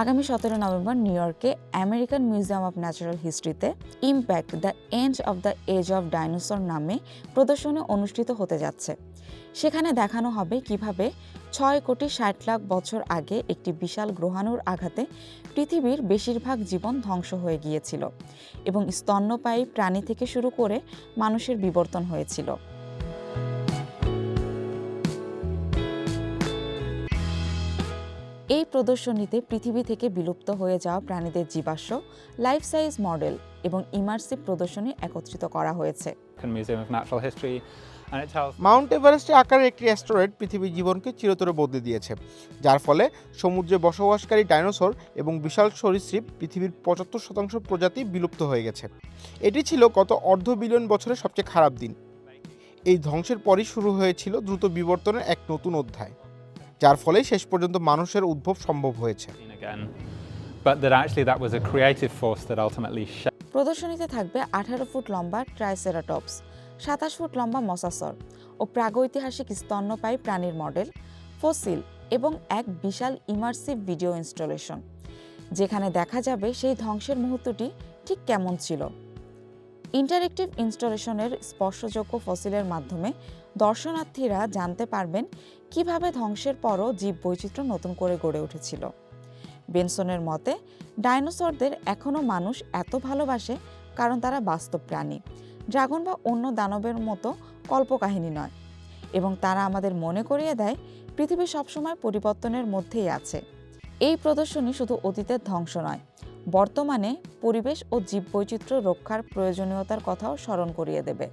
আগামী সতেরো November New ইয়র্কে American museum of natural হিস্ট্রিতে impact the end of the age of dinosaur নামে প্রদর্শনী অনুষ্ঠিত হতে যাচ্ছে। সেখানে দেখানো হবে কীভাবে ছয় কোটি ষাট লাখ বছর আগে একটি বিশাল গ্রহাণুর আঘাতে পৃথিবীর বেশিরভাগ জীবন ধ্বংস হয়ে গিয়েছিল এবং স্তন্যপায়ী প্রাণী থেকে শুরু করে মানুষের বিবর্তন হয়েছিল। এই প্রদর্শনীতে পৃথিবী থেকে বিলুপ্ত হয়ে যাওয়া প্রাণীদের জীবাশ্ম লাইফ সাইজ মডেল এবং ইমার্সিভ প্রদর্শনী একত্রিত করা হয়েছে। মাউন্ট এভারেস্টের আকারের একটি অ্যাস্টেরয়েড পৃথিবীর জীবনকে চিরতরে বদলে দিয়েছে যার ফলে সমুদ্রে বসবাসকারী ডাইনোসর এবং বিশাল সরীসৃপ পৃথিবীর পঁচাত্তর শতাংশ প্রজাতি বিলুপ্ত হয়ে গেছে। এটি ছিল গত অর্ধ বিলিয়ন বছরের সবচেয়ে খারাপ দিন। এই ধ্বংসের পরই শুরু হয়েছিল দ্রুত বিবর্তনের এক নতুন অধ্যায়। যার ফলে শেষ পর্যন্ত মানুষের উদ্ভব সম্ভব হয়েছে। Seen again, but that actually that was a creative force that ultimately shaped প্রদর্শনীতে থাকবে আঠারো ফুট লম্বা ট্রাইসেরাটপস সাতাশ ফুট লম্বা মসাসর ও প্রাগৈতিহাসিক স্তন্যপায়ী প্রাণীর মডেল ফসিল এবং এক বিশাল ইমার্সিভ ভিডিও ইনস্টলেশন। যেখানে দেখা যাবে সেই ধ্বংসের মুহূর্তটি ঠিক কেমন ছিল। ইন্টারেক্টিভ ইনস্টলেশনের স্পর্শযোগ্য ফসিলের মাধ্যমে দর্শনার্থীরা জানতে পারবেন কীভাবে ধ্বংসের পরও জীববৈচিত্র্য নতুন করে গড়ে উঠেছিল। বেনসনের মতে, ডাইনোসরদের এখনও মানুষ এত ভালোবাসে কারণ তারা বাস্তব প্রাণী। ড্রাগন বা অন্য দানবের মতো কল্পকাহিনী নয়। এবং তারা আমাদের মনে করিয়ে দেয়, পৃথিবী সবসময় পরিবর্তনের মধ্যেই আছে। এই প্রদর্শনী শুধু অতীতের ধ্বংস নয় বর্তমানে পরিবেশ ও জীববৈচিত্র্য রক্ষার প্রয়োজনীয়তার কথাও স্মরণ করিয়ে দেবে।